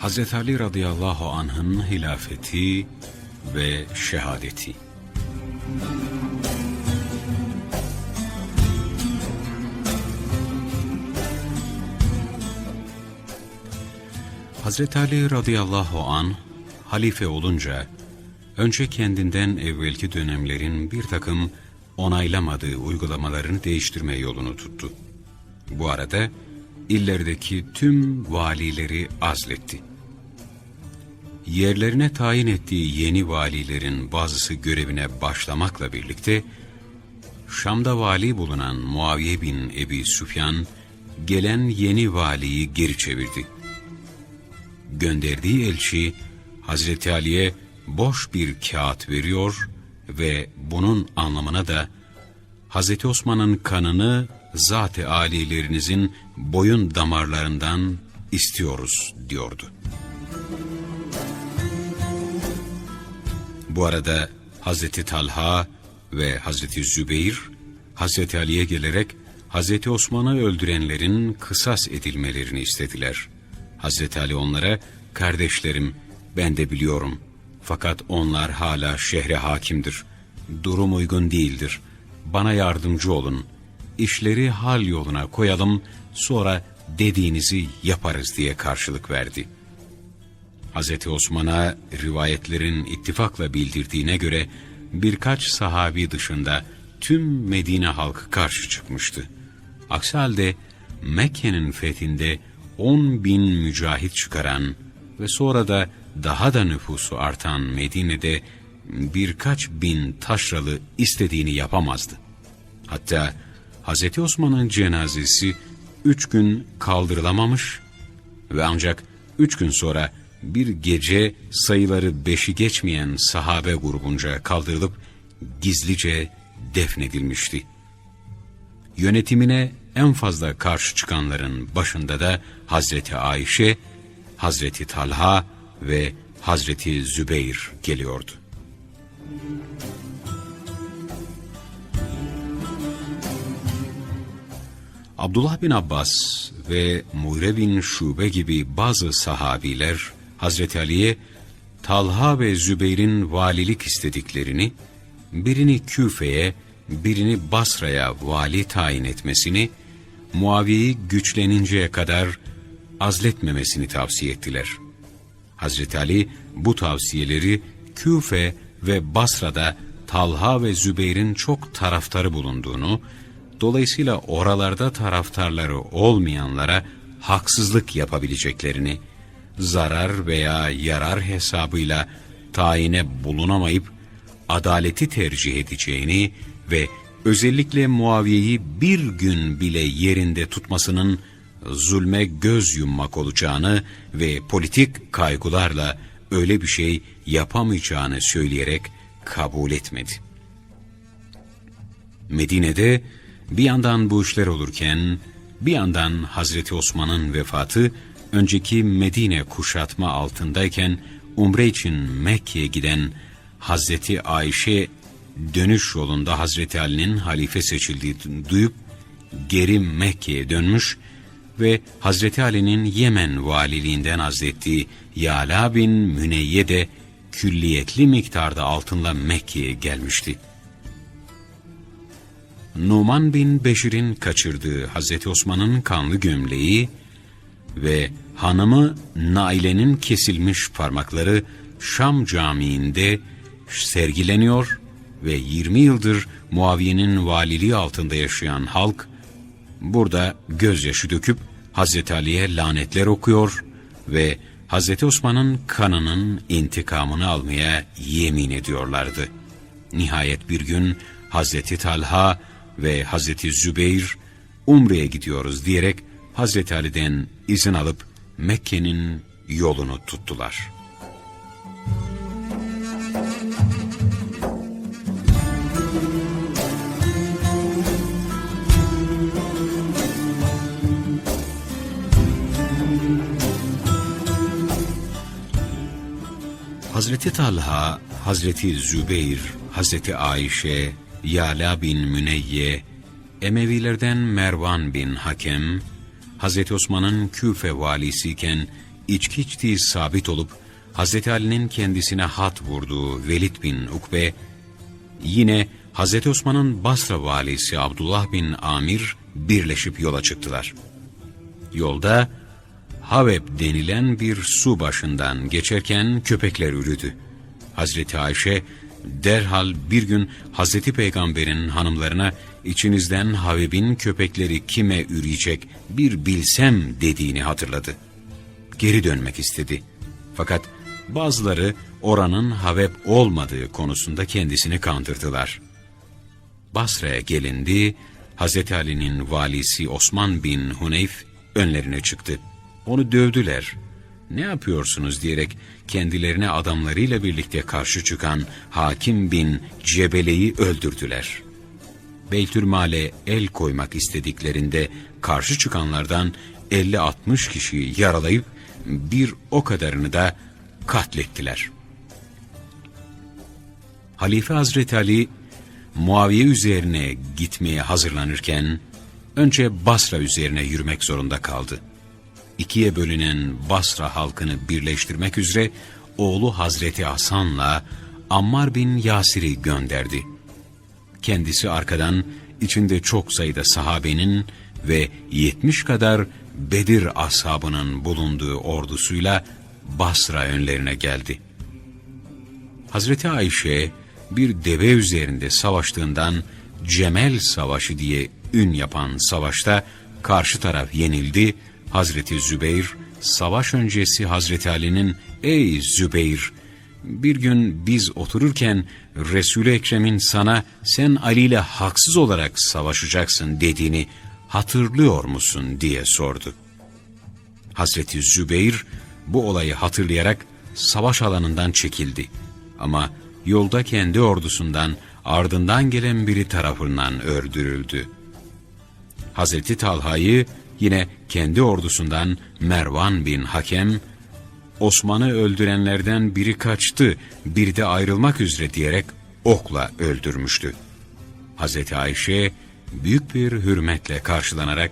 Hz. Ali radıyallahu anh'ın hilafeti ve şehadeti. Hz. Ali radıyallahu an halife olunca önce kendinden evvelki dönemlerin bir takım onaylamadığı uygulamalarını değiştirme yolunu tuttu. Bu arada illerdeki tüm valileri azletti. Yerlerine tayin ettiği yeni valilerin bazısı görevine başlamakla birlikte Şam'da vali bulunan Muaviye bin Ebi Süfyan gelen yeni valiyi geri çevirdi. Gönderdiği elçi Hazreti Ali'ye boş bir kağıt veriyor ve bunun anlamına da Hazreti Osman'ın kanını zat-ı alilerinizin boyun damarlarından istiyoruz diyordu. Bu arada Hazreti Talha ve Hazreti Zübeyir Hazreti Ali'ye gelerek Hazreti Osman'ı öldürenlerin kısas edilmelerini istediler. Hazreti Ali onlara kardeşlerim ben de biliyorum fakat onlar hala şehre hakimdir. Durum uygun değildir. Bana yardımcı olun. İşleri hal yoluna koyalım sonra dediğinizi yaparız diye karşılık verdi.'' Hz. Osman'a rivayetlerin ittifakla bildirdiğine göre birkaç sahabi dışında tüm Medine halkı karşı çıkmıştı. Aksi halde Mekke'nin fethinde 10 bin mücahit çıkaran ve sonra da daha da nüfusu artan Medine'de birkaç bin taşralı istediğini yapamazdı. Hatta Hz. Osman'ın cenazesi üç gün kaldırılamamış ve ancak üç gün sonra bir gece sayıları beşi geçmeyen sahabe grubunca kaldırılıp gizlice defnedilmişti. Yönetimine en fazla karşı çıkanların başında da Hazreti Ayşe, Hazreti Talha ve Hazreti Zübeyir geliyordu. Abdullah bin Abbas ve Muire bin Şube gibi bazı sahabiler Hazreti Ali'ye Talha ve Zübeyir'in valilik istediklerini, birini Küfe'ye, birini Basra'ya vali tayin etmesini, Muaviye'yi güçleninceye kadar azletmemesini tavsiye ettiler. Hazreti Ali bu tavsiyeleri Küfe ve Basra'da Talha ve Zübeyir'in çok taraftarı bulunduğunu, dolayısıyla oralarda taraftarları olmayanlara haksızlık yapabileceklerini, zarar veya yarar hesabıyla tayine bulunamayıp adaleti tercih edeceğini ve özellikle Muaviye'yi bir gün bile yerinde tutmasının zulme göz yummak olacağını ve politik kaygılarla öyle bir şey yapamayacağını söyleyerek kabul etmedi. Medine'de bir yandan bu işler olurken bir yandan Hazreti Osman'ın vefatı önceki Medine kuşatma altındayken umre için Mekke'ye giden Hazreti Ayşe dönüş yolunda Hazreti Ali'nin halife seçildiğini duyup geri Mekke'ye dönmüş ve Hazreti Ali'nin Yemen valiliğinden azlettiği Yala bin Müneyye de külliyetli miktarda altınla Mekke'ye gelmişti. Numan bin Beşir'in kaçırdığı Hazreti Osman'ın kanlı gömleği ve hanımı Naile'nin kesilmiş parmakları Şam Camii'nde sergileniyor ve 20 yıldır Muaviye'nin valiliği altında yaşayan halk burada gözyaşı döküp Hazreti Ali'ye lanetler okuyor ve Hazreti Osman'ın kanının intikamını almaya yemin ediyorlardı. Nihayet bir gün Hazreti Talha ve Hazreti Zübeyir Umre'ye gidiyoruz diyerek Hazreti Ali'den izin alıp Mekke'nin yolunu tuttular. Hazreti Talha, Hazreti Zübeyir, Hazreti Ayşe, Yala bin Müneyye, Emevilerden Mervan bin Hakem, Hazreti Osman'ın Küfe valisiyken içki içtiği sabit olup Hazreti Ali'nin kendisine hat vurduğu Velid bin Ukbe yine Hazreti Osman'ın Basra valisi Abdullah bin Amir birleşip yola çıktılar. Yolda Haveb denilen bir su başından geçerken köpekler ürüdü. Hazreti Ayşe derhal bir gün Hazreti Peygamber'in hanımlarına içinizden Haveb'in köpekleri kime üreyecek bir bilsem dediğini hatırladı. Geri dönmek istedi. Fakat bazıları oranın Haveb olmadığı konusunda kendisini kandırdılar. Basra'ya gelindi, Hazreti Ali'nin valisi Osman bin Huneyf önlerine çıktı. Onu dövdüler. Ne yapıyorsunuz diyerek kendilerine adamlarıyla birlikte karşı çıkan Hakim bin Cebele'yi öldürdüler. Beytülmale el koymak istediklerinde karşı çıkanlardan 50-60 kişiyi yaralayıp bir o kadarını da katlettiler. Halife Hazreti Ali Muaviye üzerine gitmeye hazırlanırken önce Basra üzerine yürümek zorunda kaldı. İkiye bölünen Basra halkını birleştirmek üzere oğlu Hazreti Hasan'la Ammar bin Yasir'i gönderdi. Kendisi arkadan içinde çok sayıda sahabenin ve 70 kadar Bedir ashabının bulunduğu ordusuyla Basra önlerine geldi. Hazreti Ayşe bir deve üzerinde savaştığından Cemel Savaşı diye ün yapan savaşta karşı taraf yenildi. Hazreti Zübeyir savaş öncesi Hazreti Ali'nin ''Ey Zübeyir, bir gün biz otururken Resul-i Ekrem'in sana sen Ali ile haksız olarak savaşacaksın dediğini hatırlıyor musun diye sordu. Hazreti Zübeyir bu olayı hatırlayarak savaş alanından çekildi. Ama yolda kendi ordusundan ardından gelen biri tarafından öldürüldü. Hazreti Talha'yı yine kendi ordusundan Mervan bin Hakem, Osman'ı öldürenlerden biri kaçtı, bir de ayrılmak üzere diyerek okla öldürmüştü. Hazreti Ayşe büyük bir hürmetle karşılanarak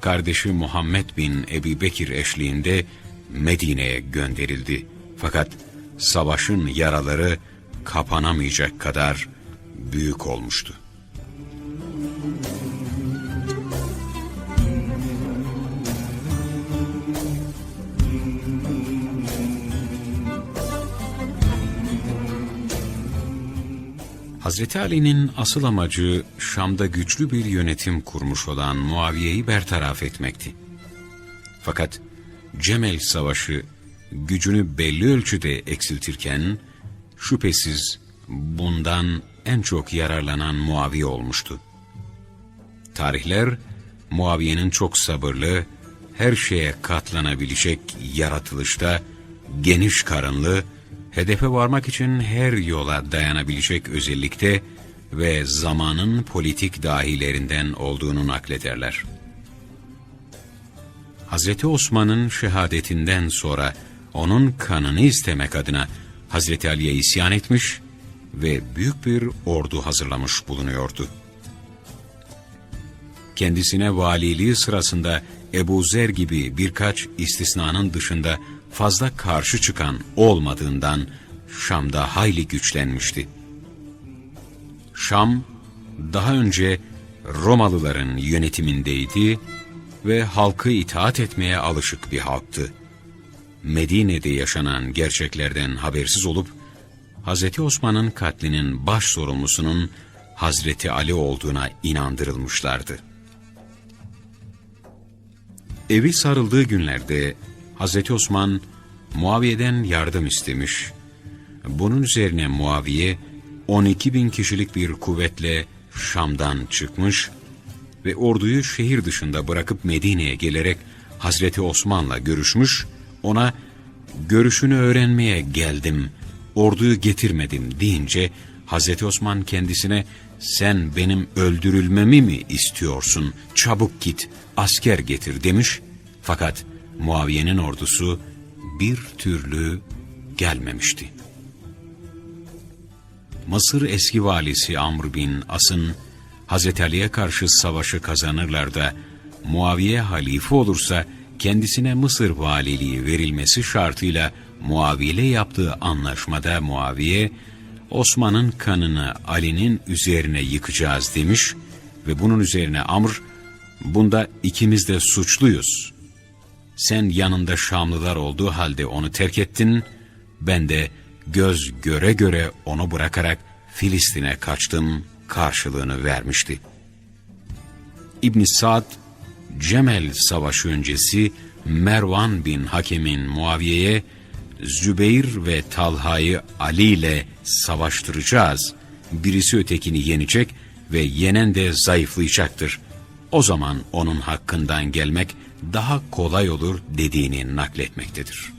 kardeşi Muhammed bin Ebi Bekir eşliğinde Medine'ye gönderildi. Fakat savaşın yaraları kapanamayacak kadar büyük olmuştu. Hazreti Ali'nin asıl amacı Şam'da güçlü bir yönetim kurmuş olan Muaviye'yi bertaraf etmekti. Fakat Cemel Savaşı gücünü belli ölçüde eksiltirken şüphesiz bundan en çok yararlanan Muaviye olmuştu. Tarihler Muaviye'nin çok sabırlı, her şeye katlanabilecek yaratılışta, geniş karınlı, hedefe varmak için her yola dayanabilecek özellikte ve zamanın politik dahilerinden olduğunu naklederler. Hz. Osman'ın şehadetinden sonra onun kanını istemek adına Hz. Ali'ye isyan etmiş ve büyük bir ordu hazırlamış bulunuyordu. Kendisine valiliği sırasında Ebu Zer gibi birkaç istisnanın dışında fazla karşı çıkan olmadığından Şam'da hayli güçlenmişti. Şam, daha önce Romalıların yönetimindeydi ve halkı itaat etmeye alışık bir halktı. Medine'de yaşanan gerçeklerden habersiz olup, Hz. Osman'ın katlinin baş sorumlusunun Hazreti Ali olduğuna inandırılmışlardı. Evi sarıldığı günlerde Hazreti Osman Muaviye'den yardım istemiş. Bunun üzerine Muaviye 12 bin kişilik bir kuvvetle Şam'dan çıkmış ve orduyu şehir dışında bırakıp Medine'ye gelerek Hazreti Osman'la görüşmüş, ona görüşünü öğrenmeye geldim, orduyu getirmedim deyince Hazreti Osman kendisine sen benim öldürülmemi mi istiyorsun, çabuk git, asker getir demiş. Fakat Muaviye'nin ordusu bir türlü gelmemişti. Mısır eski valisi Amr bin As'ın Hazreti Ali'ye karşı savaşı kazanırlar da Muaviye halife olursa kendisine Mısır valiliği verilmesi şartıyla Muaviye ile yaptığı anlaşmada Muaviye, Osman'ın kanını Ali'nin üzerine yıkacağız demiş ve bunun üzerine Amr, bunda ikimiz de suçluyuz. Sen yanında Şamlılar olduğu halde onu terk ettin, ben de göz göre göre onu bırakarak Filistin'e kaçtım karşılığını vermişti. İbn Sa'd Cemel Savaşı öncesi Mervan bin Hakem'in Muaviye'ye Zübeyir ve Talha'yı Ali ile savaştıracağız. Birisi ötekini yenecek ve yenen de zayıflayacaktır. O zaman onun hakkından gelmek daha kolay olur dediğini nakletmektedir.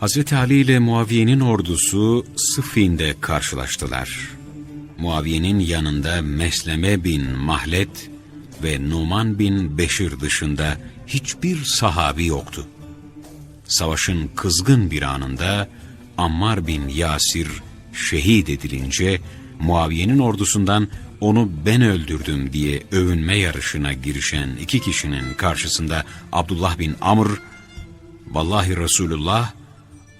Hz. Ali ile Muaviye'nin ordusu Sıffin'de karşılaştılar. Muaviye'nin yanında Mesleme bin Mahlet ve Numan bin Beşir dışında hiçbir sahabi yoktu. Savaşın kızgın bir anında Ammar bin Yasir şehit edilince Muaviye'nin ordusundan onu ben öldürdüm diye övünme yarışına girişen iki kişinin karşısında Abdullah bin Amr, Vallahi Resulullah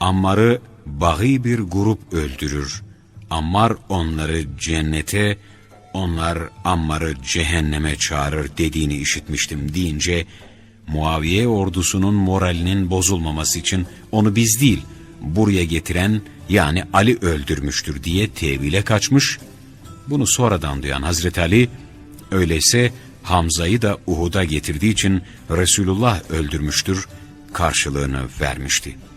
Ammar'ı bağı bir grup öldürür. Ammar onları cennete, onlar Ammar'ı cehenneme çağırır dediğini işitmiştim deyince, Muaviye ordusunun moralinin bozulmaması için onu biz değil, buraya getiren yani Ali öldürmüştür diye tevile kaçmış. Bunu sonradan duyan Hazreti Ali, öyleyse Hamza'yı da Uhud'a getirdiği için Resulullah öldürmüştür karşılığını vermişti.''